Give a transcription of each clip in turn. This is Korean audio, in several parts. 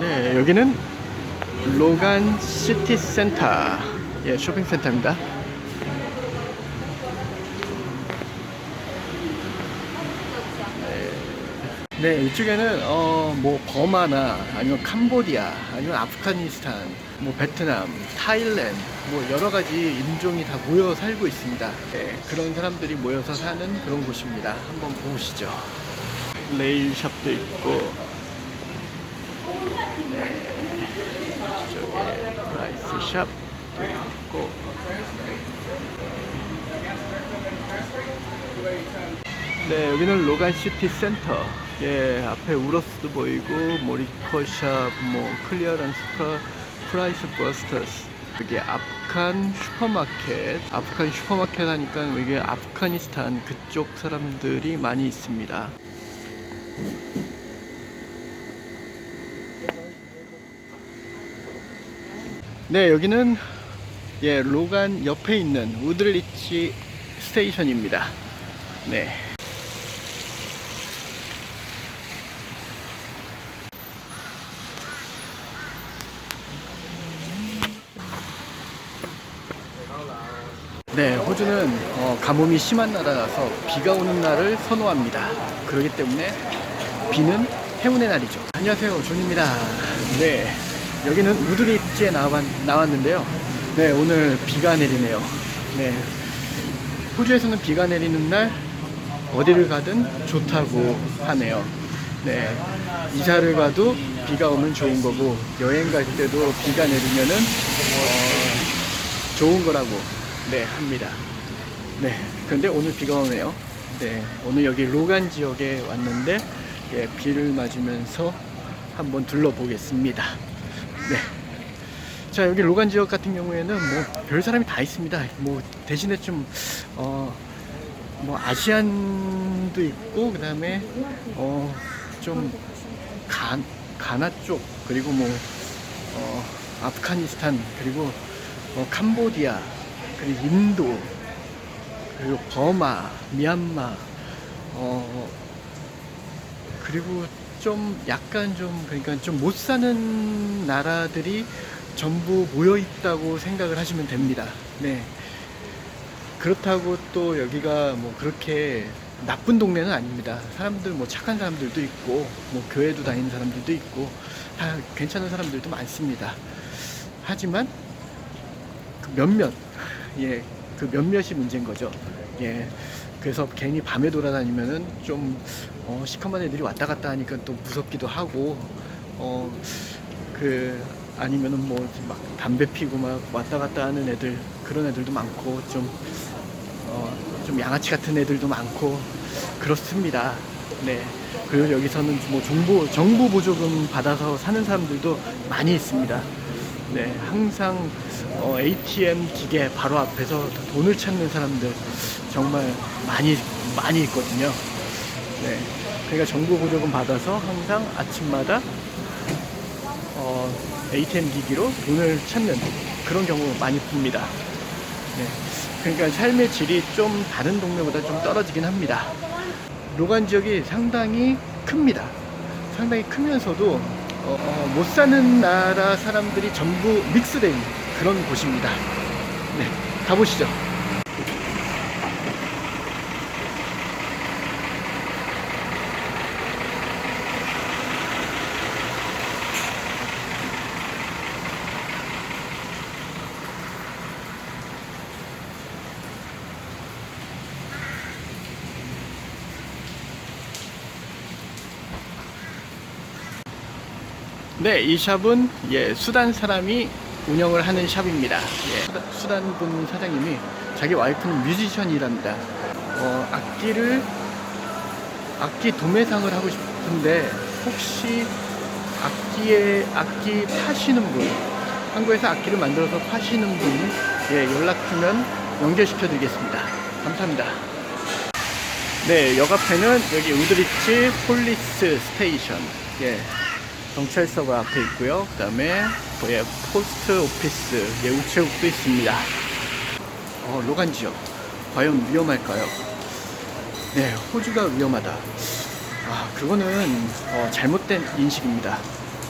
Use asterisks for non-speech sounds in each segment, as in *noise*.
네, 여기는 로간 시티 센터. 예, 쇼핑 센터입니다. 네, 이쪽에는 어, 뭐 버마나 아니면 캄보디아 아니면 아프가니스탄, 뭐 베트남, 타일랜드 뭐 여러 가지 인종이 다 모여 살고 있습니다. 네, 그런 사람들이 모여서 사는 그런 곳입니다. 한번 보시죠. 레일샵도 있고 네, 이쪽에 프라이스 샵도 있고 네, 여기는 로간 시티 센터. 예, 앞에 우러스도 보이고, 모리커샵, 뭐, 클리어런스 프라, 프라이스 버스터스. 여기 아프간 슈퍼마켓. 아프간 슈퍼마켓 하니까 이게 아프가니스탄 그쪽 사람들이 많이 있습니다. 네, 여기는 예, 로간 옆에 있는 우들리치 스테이션입니다. 네. 네, 호주는 어, 가뭄이 심한 나라라서 비가 오는 날을 선호합니다. 그렇기 때문에 비는 행운의 날이죠. 안녕하세요, 존입니다. 네, 여기는 우드리치에 나왔, 나왔는데요. 네, 오늘 비가 내리네요. 네, 호주에서는 비가 내리는 날 어디를 가든 좋다고 하네요. 네, 이사를 가도 비가 오면 좋은 거고 여행 갈 때도 비가 내리면은 어, 좋은 거라고 네 합니다. 네, 그런데 오늘 비가 오네요. 네, 오늘 여기 로간 지역에 왔는데 예, 비를 맞으면서 한번 둘러보겠습니다. 네. 자 여기 로간 지역 같은 경우에는 뭐 별 사람이 다 있습니다. 뭐 대신에 좀 어, 뭐 아시안도 있고 그다음에 어, 좀 가, 가나 쪽 그리고 뭐 어, 아프가니스탄 그리고 어, 캄보디아 그리고 인도 그리고 버마 미얀마 어, 그리고 좀 약간 좀 그러니까 좀 못 사는 나라들이 전부 모여 있다고 생각을 하시면 됩니다. 네. 그렇다고 또 여기가 뭐 그렇게 나쁜 동네는 아닙니다. 사람들 뭐 착한 사람들도 있고 뭐 교회도 다니는 사람들도 있고 다 괜찮은 사람들도 많습니다. 하지만 그 몇몇 *laughs* 예, 그 몇몇이 문제인 거죠. 예. 그래서 괜히 밤에 돌아다니면은 좀 어, 시커먼 애들이 왔다 갔다 하니까 또 무섭기도 하고 어 그 아니면은 뭐 막 담배 피고 막 왔다 갔다 하는 애들 그런 애들도 많고 좀 어, 좀 양아치 같은 애들도 많고 그렇습니다. 네. 그리고 여기서는 뭐 정보 정보 보조금 받아서 사는 사람들도 많이 있습니다. 네, 항상 어, ATM 기계 바로 앞에서 돈을 찾는 사람들 정말 많이 많이 있거든요. 네, 그러니까 정보 보조금 받아서 항상 아침마다 어, ATM 기기로 돈을 찾는 그런 경우 많이 봅니다. 네, 그러니까 삶의 질이 좀 다른 동네보다 좀 떨어지긴 합니다. 로간 지역이 상당히 큽니다. 상당히 크면서도 어, 어, 못 사는 나라 사람들이 전부 믹스된 그런 곳입니다. 네, 가보시죠. 네, 이 샵은 예, 수단 사람이 운영을 하는 샵입니다. 예, 수단- 분 사장님이 자기 와이프는 뮤지션이랍니다. 어, 악기를 악기 도매상을 하고 싶은데 혹시 악기에 악기 파시는 분, 한국에서 악기를 만들어서 파시는 분, 예, 연락 주면 연결시켜 드리겠습니다. 감사합니다. 네, 역 앞에는 여기 우드리치 폴리스 스테이션, 예, 경찰서가 앞에 있고요. 그 다음에 예, 포스트 오피스, 예, 우체국도 있습니다. 어, 로간 지역. 과연 위험할까요? 네, 호주가 위험하다. 아, 그거는 어, 잘못된 인식입니다.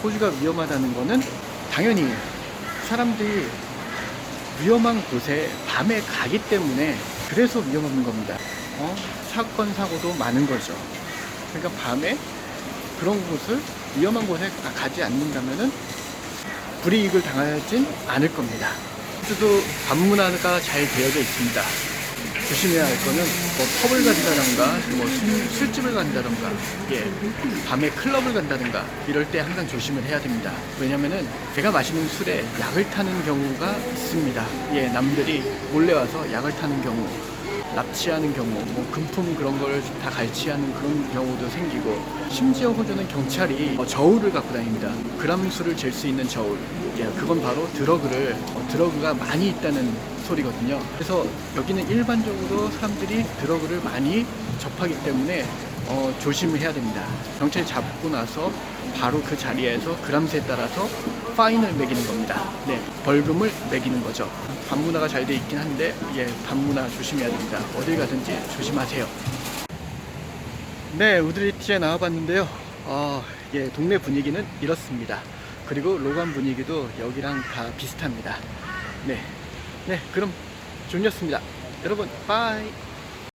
호주가 위험하다는 거는 당연히 사람들이 위험한 곳에 밤에 가기 때문에 그래서 위험한 겁니다. 어? 사건 사고도 많은 거죠. 그러니까 밤에 그런 곳을 위험한 곳에 가- 가지 않는다면은 불이익을 당하진 않을 겁니다. 호주도 밤문화가 잘 되어져 있습니다. 조심해야 할 거는 뭐 펍을 간다던가 뭐 술, 술집을 간다던가 예 밤에 클럽을 간다던가 이럴 때 항상 조심을 해야 됩니다 왜냐면은 제가 마시는 술에 약을 타는 경우가 있습니다 예 남들이 몰래 와서 약을 타는 경우 납치하는 경우 뭐 금품 그런 걸 다 갈취하는 그런 경우도 생기고 심지어 호주는 경찰이 어, 저울을 갖고 다닙니다 그람 수를 잴 수 있는 저울 예 그건 바로 드러그를 어, 드러그가 많이 있다는 소리거든요. 그래서 여기는 일반적으로 사람들이 드러그를 많이 접하기 때문에 어, 조심을 해야 됩니다. 경찰이 잡고 나서 바로 그 자리에서 그람수에 따라서 파인을 매기는 겁니다. 네, 벌금을 매기는 거죠. 반문화가 잘 돼 있긴 한데 예, 반문화 조심해야 됩니다. 어딜 가든지 조심하세요. 네, 우드리티에 나와봤는데요. 어, 예, 동네 분위기는 이렇습니다. 그리고 로관 분위기도 여기랑 다 비슷합니다. 네, 네, 그럼 존이었습니다. 여러분, 빠이.